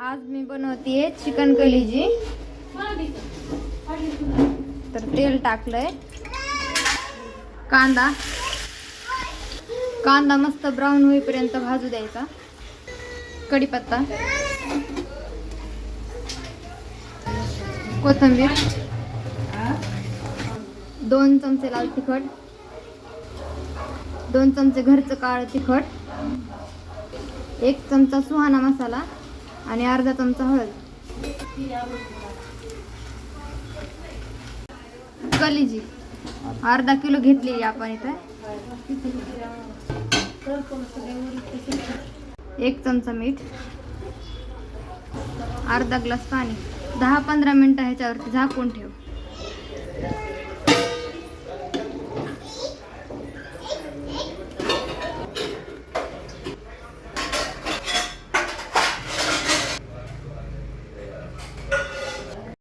आज मी बनवते चिकन कलेजी. तर तेल टाकलंय. कांदा. कांदा मस्त ब्राऊन होईपर्यंत भाजू द्यायचा. कढीपत्ता. कोथिंबीर. दोन चमचे लाल तिखट. दोन चमचे घरचं काळं तिखट. एक चमचा सुहाणा मसाला. आणि अर्धा चमचा हळद. कलिजी. अर्धा किलो घेतलेली आपण इथं. एक चमचा मीठ. अर्धा ग्लास पाणी. दहा पंधरा मिनटं ह्याच्यावरती झाकून ठेव.